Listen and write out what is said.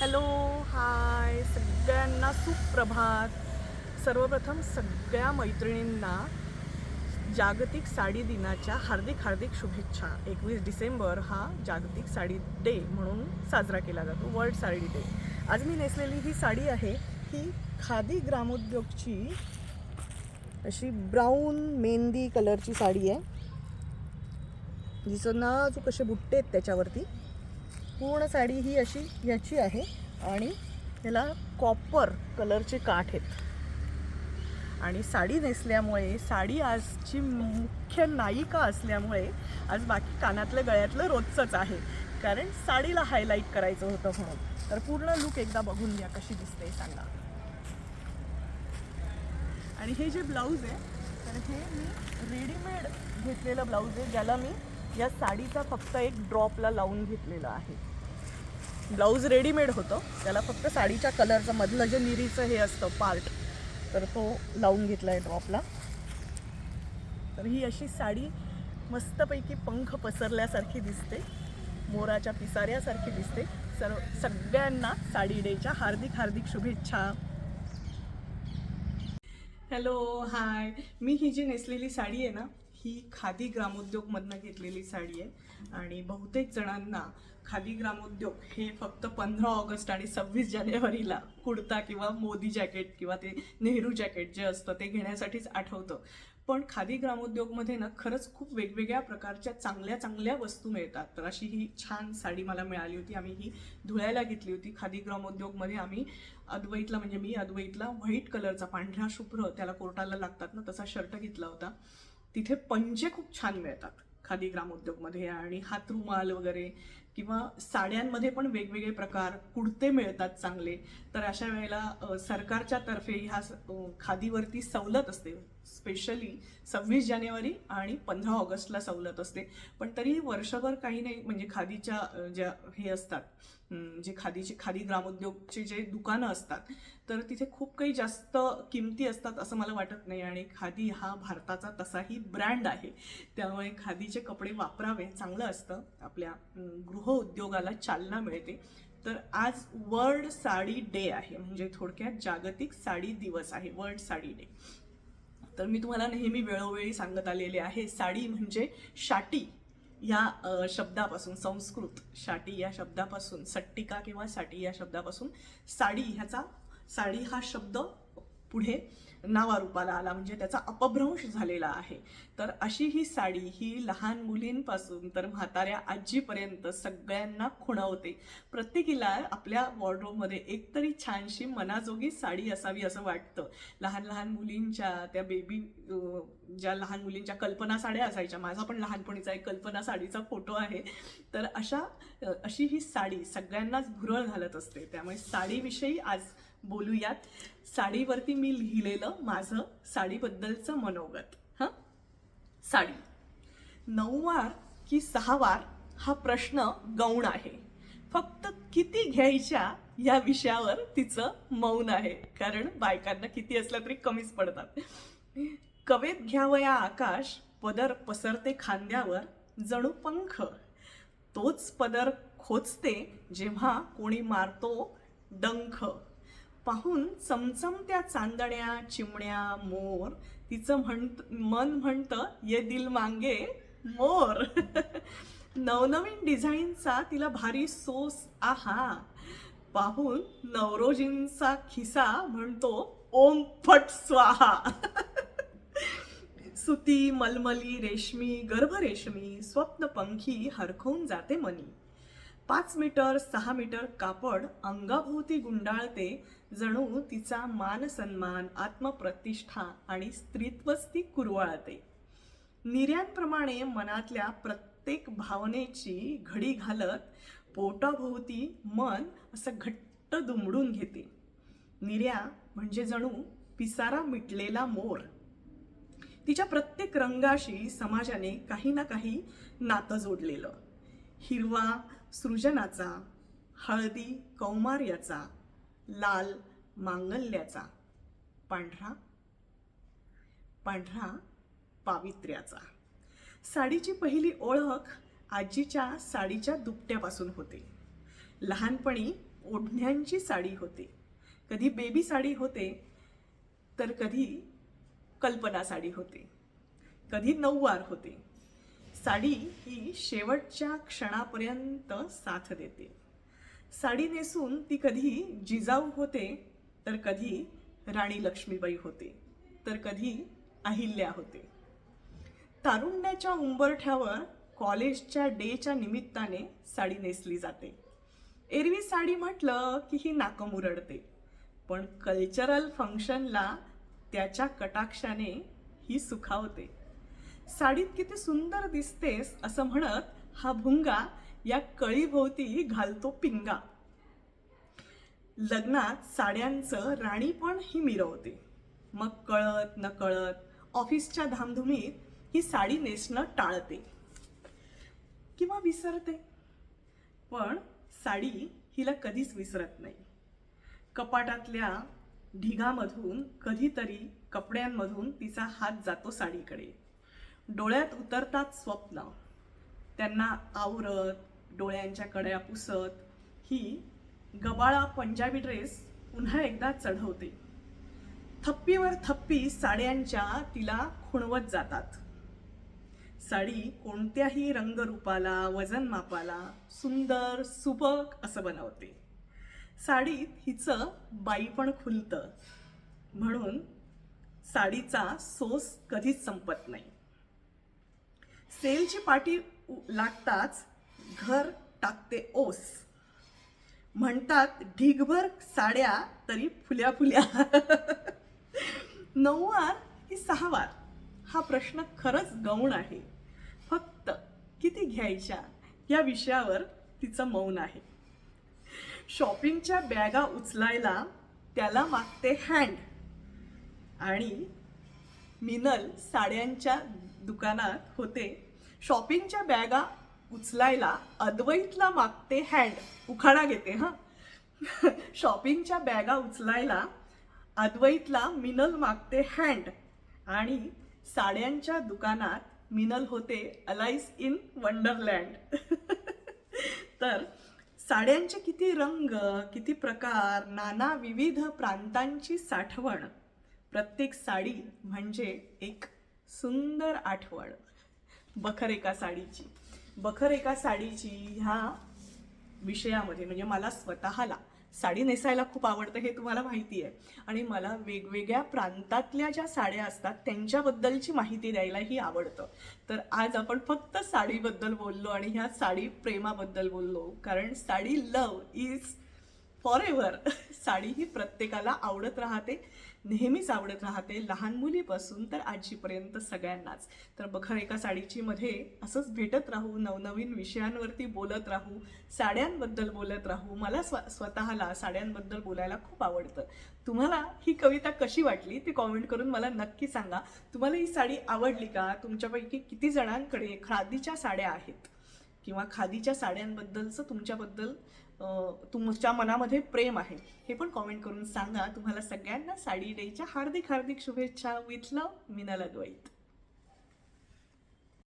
Hello hi. सगळ्यांना सुप्रभात. सर्वप्रथम सगळ्या मैत्रिणींना जागतिक साडी दिनाच्या हार्दिक हार्दिक शुभेच्छा. एकवीस डिसेंबर हा जागतिक साडी डे म्हणून साजरा केला जातो वर्ल्ड साडी डे. आज मी नेसलेली ही साडी आहे ही खादी ग्रामोद्योगची अशी ब्राऊन मेहंदी कलरची साडी आहे. जिचं नाजूक असे बुट्टे आहेत त्याच्यावरती. पूर्ण साडी ही अशी याची आहे आणि याला कॉपर कलरचे काठ आहेत. आणि साडी नेसल्यामुळे साडी आजची मुख्य नायिका असल्यामुळे आज बाकी कानातलं गळ्यातलं रोजचंच आहे. कारण साडीला हायलाईट करायचं होतं म्हणून. तर पूर्ण लुक एकदा बघून घ्या कशी दिसते सांगा. आणि हे जे ब्लाऊज आहे तर हे मी रेडीमेड घेतलेलं ब्लाऊज आहे ज्याला मी या साडीचा फक्त एक ड्रॉपला लावून घेतलेलं आहे. ब्लाऊज रेडीमेड होतं. त्याला फक्त साडीच्या कलरचं मधलं जे निरीचं हे असतं पार्ट तर तो लावून घेतला आहे ड्रॉपला. तर ही अशी साडी मस्तपैकी पंख पसरल्यासारखी दिसते. मोराच्या पिसाऱ्यासारखी दिसते. सर्व सगळ्यांना साडी डेच्या हार्दिक हार्दिक शुभेच्छा. हॅलो हाय मी ही जी नेसलेली साडी आहे ना ही खादी ग्रामोद्योगमधनं घेतलेली साडी आहे. आणि बहुतेक जणांना खादी ग्रामोद्योग हे फक्त पंधरा ऑगस्ट आणि सव्वीस जानेवारीला कुडता किंवा मोदी जॅकेट किंवा ते नेहरू जॅकेट जे असतं ते घेण्यासाठीच आठवतं. पण खादी ग्रामोद्योगमध्ये ना खरंच खूप वेगवेगळ्या प्रकारच्या चांगल्या चांगल्या वस्तू मिळतात. तर अशी ही छान साडी मला मिळाली होती. आम्ही ही धुळ्याला घेतली होती. खादी ग्रामोद्योगमध्ये आम्ही अद्वैतला म्हणजे मी अद्वैतला व्हाईट कलरचा पांढरा शुभ्र त्याला कोर्टाला लागतात ना तसा शर्ट घेतला होता. तिथे पंचे खूप छान मिळतात. खादी ग्रामोद्योगमध्ये आणि हातरुमाल वगैरे किंवा साड्यांमध्ये पण वेगवेगळे प्रकार कुडते मिळतात चांगले. तर अशा वेळेला सरकारच्या तर्फे ह्या स- खादीवरती सवलत असते. स्पेशली सव्वीस जानेवारी आणि पंधरा ऑगस्टला सवलत असते. पण तरी वर्षभर काही नाही म्हणजे खादीच्या ज्या हे असतात जे खादीचे खादी ग्रामोद्योगचे जे दुकानं असतात तर तिथे खूप काही जास्त किमती असतात असं मला वाटत नाही. आणि खादी हा भारताचा तसाही ब्रँड आहे. त्यामुळे खादीचे कपडे वापरावे चांगलं असतं आपल्या गृह अम, गृहउद्योगाला चालना मिळते. तर आज वर्ल्ड साडी डे आहे. म्हणजे थोडक्यात जागतिक साडी दिवस आहे. World sari day. तर मी तुम्हाला नेहमी वेळोवेळी सांगत आलेले आहे साडी म्हणजे शाटी या शब्दापासून संस्कृत शाटी या शब्दापासून सट्टिका किंवा साटी या शब्दापासून साडी ह्याचा साडी हा शब्द पुढे नावारूपाला आला म्हणजे त्याचा अपभ्रंश झालेला आहे. तर अशी ही साडी ही लहान मुलींपासून तर म्हाताऱ्या आजीपर्यंत सगळ्यांना खुणवते. प्रत्येकीला आपल्या वॉर्डरोबमध्ये एकतरी छानशी मनाजोगी साडी असावी असं वाटतं. लहान लहान मुलींच्या त्या बेबी ज्या लहान मुलींच्या कल्पना साड्या असायच्या. माझा पण लहानपणीचा एक कल्पना साडीचा फोटो आहे. तर अशा अशी ही साडी सगळ्यांनाच भुरळ घालत असते. त्यामुळे साडीविषयी आज बोलूयात. साडीवरती मी लिहिलेलं माझं साडीबद्दलचं मनोगत. हां? साडी. नऊवार की सहावार हा प्रश्न गौण आहे. फक्त किती घ्यायच्या या विषयावर तिचं मौन आहे. कारण बायकांना किती असल्या तरी कमीच पडतात. कवेत घ्यावया आकाश पदर पसरते खांद्यावर जणू पंख. तोच पदर खोचते जेव्हा कोणी मारतो डंख. पाहून चमचमत्या चांदण्या चिमण्या मोर तिचं म्हणत मन म्हणतं ये दिल मांगे मोर. नवनवीन डिझाईनचा तिला भारी सोस आहा. पाहून नवरोजींचा खिसा म्हणतो ओम फट स्वाहा. सुती मलमली रेशमी गर्भरेशमी स्वप्नपंखी हरखून जाते मनी. पाच मीटर सहा मीटर कापड अंगाभोवती गुंडाळते जणू तिचा मान सन्मान आत्मप्रतिष्ठा आणि स्त्रीत्वच ती कुरवाळते. निर्यांप्रमाणे मनातल्या प्रत्येक भावनेची घडी घालत पोटाभोवती मन असं घट्ट दुमडून घेते. निर्या म्हणजे जणू पिसारा मिटलेला मोर. तिच्या प्रत्येक रंगाशी समाजाने काही ना काही नातं जोडलेलं. हिरवा सृजनाचा हळदी कौमार्याचा लाल मांगल्याचा. पांढरा. पांढरा पावित्र्याचा. साडीची पहिली ओळख आजीच्या साडीच्या दुपट्यापासून होते. लहानपणी ओढण्यांची साडी होते. कधी बेबी साडी होते तर कधी कल्पना साडी होते. कधी नऊवार होते. साडी ही शेवटच्या क्षणापर्यंत साथ देते. साडी नेसून ती कधी जिजाऊ होते तर कधी राणी लक्ष्मीबाई होते तर कधी अहिल्या होते. तारुण्याच्या उंबरठ्यावर कॉलेजच्या डेच्या निमित्ताने साडी नेसली जाते. एरवी साडी म्हटलं की ही नाकं मुरडते पण कल्चरल फंक्शनला त्याच्या कटाक्षाने ही सुखावते. साडीत किती सुंदर दिसतेस असं म्हणत हा भुंगा या कळीभोवती घालतो पिंगा. लग्नात साड्यांचं राणी पण ही मिरवते. मग कळत नकळत ऑफिसच्या धामधुमीत ही साडी नेसणं टाळते. किंवा विसरते. पण साडी हिला कधीच विसरत नाही. कपाटातल्या ढिगामधून कधीतरी कपड्यांमधून तिचा हात जातो साडीकडे. डोळ्यात उतरतात स्वप्न. त्यांना आवरत डोळ्यांच्या कड्या पुसत ही गबाळा पंजाबी ड्रेस पुन्हा एकदा चढवते. थप्पीवर थप्पी साड्यांच्या तिला खुणवत जातात. साडी कोणत्याही रंगरूपाला वजन मापाला सुंदर सुबक असं बनवते. साडीत हिचं बाई पण खुलतं. म्हणून साडीचा सोस कधीच संपत नाही. सेलची पाटी लागताच घर टाकते ओस. म्हणतात ढीगभर साड्या तरी फुल्या फुल्या. नऊवार की सहावार हा प्रश्न खरंच गौण आहे. फक्त किती घ्यायच्या या विषयावर तिचं मौन आहे. शॉपिंगच्या बॅगा उचलायला त्याला मागते हँड. आणि मिनल साड्यांच्या दुकानात होते. शॉपिंगच्या बॅगा उचलायला अद्वैतला मागते हँड उखाणा घेते हां. शॉपिंगच्या बॅगा उचलायला अद्वैतला मिनल मागते हँड आणि साड्यांच्या दुकानात मिनल होते अलाइस इन वंडरलँड तर साड्यांचे किती रंग किती प्रकार नाना विविध प्रांतांची साठवण. प्रत्येक साडी म्हणजे एक सुंदर आठवण. बखर एका साडीची. बखर एका साडीची ह्या विषयामध्ये म्हणजे मला स्वतःला साडी नेसायला खूप आवडतं हे तुम्हाला माहिती आहे. आणि मला वेगवेगळ्या प्रांतातल्या ज्या साड्या असतात त्यांच्याबद्दलची माहिती द्यायलाही आवडतं. तर आज आपण फक्त साडीबद्दल बोललो आणि ह्या साडी प्रेमाबद्दल बोललो. कारण sari love is forever. Sari ही प्रत्येकाला आवडत राहते. नेहमीच आवडत राहते. लहान मुलीपासून तर आजीपर्यंत सगळ्यांनाच. तर बघा एका साडीची मध्ये असंच भेटत राहू नवनवीन विषयांवरती बोलत राहू साड्यांबद्दल बोलत राहू. मला स्व स्वतःला साड्यांबद्दल बोलायला खूप आवडतं. तुम्हाला ही कविता कशी वाटली ती कॉमेंट करून मला नक्की सांगा. तुम्हाला ही साडी आवडली का? तुमच्यापैकी किती जणांकडे खादीच्या साड्या आहेत? किंवा खादीच्या साड्यांबद्दलचं तुमच्याबद्दल तुमच्या मनामध्ये प्रेम आहे. हे पण कॉमेंट करून सांगा. तुम्हाला सगळ्यांना साडी डेच्या हार्दिक हार्दिक शुभेच्छा. विथ लव मिनल अद्वैत